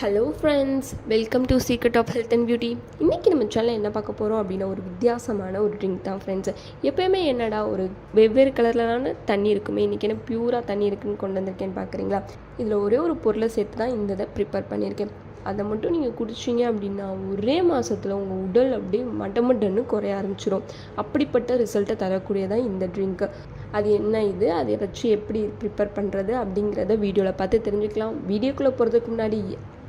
Hello friends welcome to secret of health and beauty இன்றைக்கி நம்ம சேனலில் என்ன பார்க்க போகிறோம் அப்படின்னா ஒரு வித்தியாசமான ஒரு ட்ரிங்க் தான் ஃப்ரெண்ட்ஸ் எப்போயுமே என்னடா ஒரு வெவ்வேறு கலர்லான தண்ணி இருக்குமே இன்றைக்கி என்ன பியூராக தண்ணி இருக்குன்னு கொண்டு வந்திருக்கேன்னு பார்க்குறீங்களா? இதில் ஒரே ஒரு பொருளை சேர்த்து தான் இந்த இதை ப்ரிப்பேர் பண்ணியிருக்கேன். அதை மட்டும் நீங்கள் குடிச்சிங்க அப்படின்னா ஒரே மாதத்தில் உங்கள் உடல் அப்படியே மட்டமட்டன்னு குறைய ஆரம்பிச்சிடும் அப்படிப்பட்ட ரிசல்ட்டை தரக்கூடியதான் இந்த ட்ரிங்க்கு அது என்ன இது? அதை வச்சு எப்படி ப்ரிப்பேர் பண்ணுறது அப்படிங்கிறத வீடியோவில் பார்த்து தெரிஞ்சுக்கலாம். வீடியோக்குள்ளே போகிறதுக்கு முன்னாடி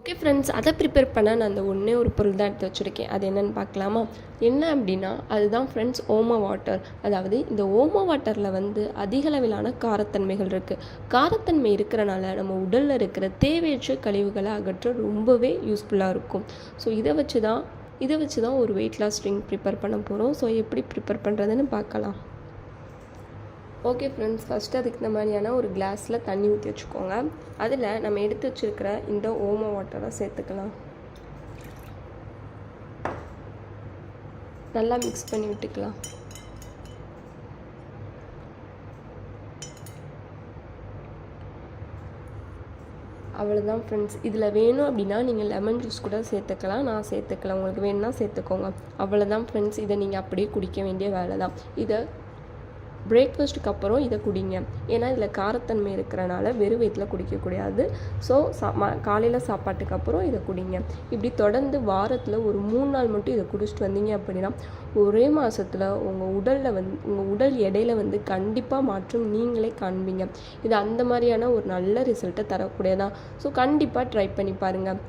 ஓகே ஃப்ரெண்ட்ஸ் அதை ப்ரிப்பேர் பண்ண நான் அந்த ஒன்றே ஒரு பொருள் தான் எடுத்து வச்சுருக்கேன். அது என்னென்னு பார்க்கலாமா? என்ன அப்படின்னா அதுதான் ஃப்ரெண்ட்ஸ் ஓம வாட்டர் அதாவது இந்த ஓம வாட்டரில் வந்து அதிக அளவிலான காரத்தன்மைகள் இருக்குது காரத்தன்மை இருக்கிறனால நம்ம உடலில் இருக்கிற தேவையற்ற கழிவுகளை அகற்ற ரொம்பவே யூஸ்ஃபுல்லாக இருக்கும். ஸோ இதை வச்சு தான் இதை வச்சு தான் ஒரு வெயிட் லாஸ் ட்ரிங்க் ப்ரிப்பேர் பண்ண போகிறோம் ஸோ எப்படி ப்ரிப்பேர் பண்ணுறதுன்னு பார்க்கலாம். ஓகே ஃப்ரெண்ட்ஸ் ஃபஸ்ட்டு அதுக்கு இந்த மாதிரியான ஒரு கிளாஸில் தண்ணி ஊற்றி வச்சுக்கோங்க. அதில் நம்ம எடுத்து வச்சுருக்கிற இந்த ஓம வாட்டரை சேர்த்துக்கலாம். நல்லா மிக்ஸ் பண்ணி விட்டுக்கலாம். அவ்வளோதான் ஃப்ரெண்ட்ஸ் இதில் வேணும் அப்படின்னா நீங்கள் லெமன் ஜூஸ் கூட சேர்த்துக்கலாம். நான் சேர்த்துக்கலாம் உங்களுக்கு வேணும்னா சேர்த்துக்கோங்க. அவ்வளோதான் ஃப்ரெண்ட்ஸ் இதை நீங்கள் அப்படியே குடிக்க வேண்டிய வேலை தான் இதை பிரேக்ஃபாஸ்ட்டுக்கு அப்புறம் இதை குடிங்க. ஏன்னா இதில் காரத்தன்மை இருக்கிறனால வெறும் வயிற்றில் குடிக்கக்கூடாது. ஸோ சா காலையில் சாப்பாட்டுக்கு அப்புறம் இதை குடிங்க. இப்படி தொடர்ந்து வாரத்தில் ஒரு மூணு நாள் மட்டும் இதை குடிச்சிட்டு வந்தீங்க அப்படின்னா ஒரே மாதத்தில் உங்கள் உடலில் வந்து உங்கள் உடல் எடையில் வந்து கண்டிப்பாக மாற்றம் நீங்களே காண்பீங்க. இது அந்த மாதிரியான ஒரு நல்ல ரிசல்ட்டை தரக்கூடியதான் ஸோ கண்டிப்பாக ட்ரை பண்ணி பாருங்கள்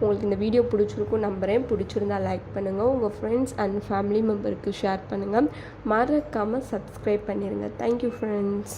உங்களுக்கு இந்த வீடியோ பிடிச்சிருக்கும் நம்புகிறேன் பிடிச்சிருந்தா லைக் பண்ணுங்கள் உங்கள் ஃப்ரெண்ட்ஸ் அண்ட் ஃபேமிலி மெம்பருக்கு ஷேர் பண்ணுங்கள் மறக்காமல் சப்ஸ்கிரைப் பண்ணிடுங்க தேங்க்யூ ஃப்ரெண்ட்ஸ்